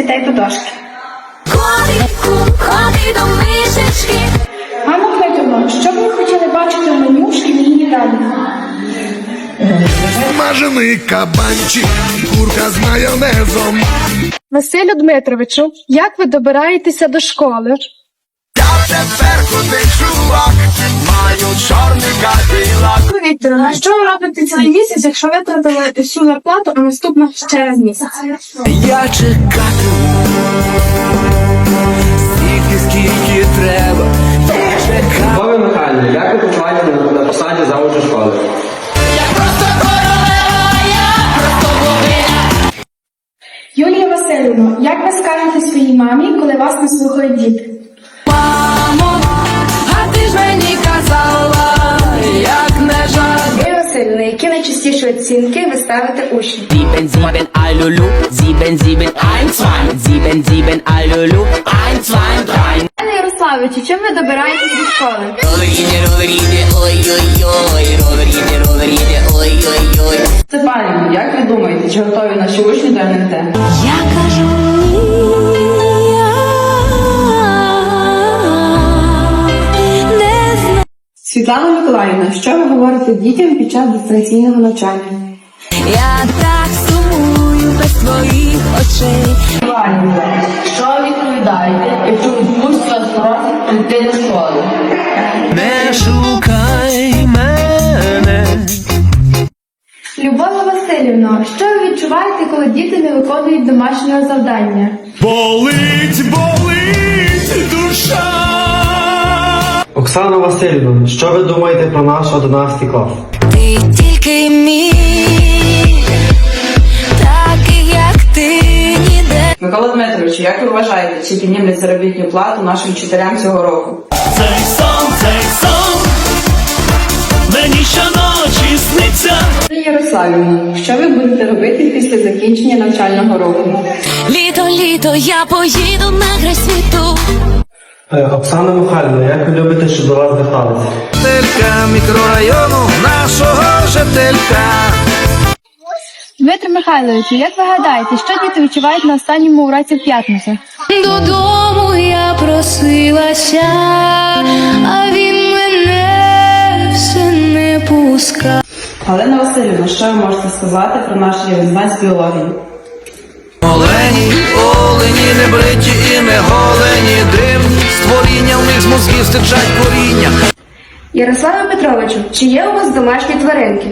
дітей до дошки. Котику, ходи до мишечки. Анна Дмитрівна, що б ви хотіли бачити в меню шкільній їдальні? Смажений кабанчик, курка з майонезом. Василю Дмитровичу, як ви добираєтеся до школи? Я тепер крутий чувак, маю чорний кадилак. Вікторовна, що ви робите цілий місяць, якщо витратили всю зарплату, а наступна через місяць? Я чекатиму стільки, скільки треба. Любові Михайлівна, як ви почуваєте на, на посаді завуч школи? Юлія Васильівна, як ви скажете своїй мамі, коли вас не слухають діти? Alulu, ви ставите drei. Пане Ярославичу, чим ви добираєтесь до школи? Степанівна, як ви думаєте, чи готові наші учні до НМТ? Я кажу Світлана Миколаївна, що ви говорите дітям під час дистанційного навчання? Я так сумую без твоїх очей. Що відповідаєте, якщо відпустці вас просять прийти до школи? Не шукай мене. Любов Васильівна, що ви відчуваєте, коли діти не виконують домашнього завдання? Болить, болить Оксана Васильівна, що ви думаєте про наш 11 клас? Ти тільки мій, таких як ти ніде. Микола Дмитрович, як ви вважаєте, чи піднімуть заробітну плату нашим вчителям цього року? Цей сон, цей сон, мені щоночі сниться. Ярославівна, що ви будете робити після закінчення навчального року? Літо, літо, я поїду на край світу. Е, Оксана Михайлівна, як ви любите, щоб до вас зверталися? Жителька мікрорайону нашого жителька. Дмитро Михайловичу, як ви гадаєте, що діти відчувають на останньому уроці в п'ятницю? Додому я просилася, а він мене все не пускав. Галина Васильівна, що ви можете сказати про наш рівень з біології? Олені, олені, не бриті і не голені, дивні з мозгів стичать коріння. Ярославе Петровичу, чи є у вас домашні тваринки?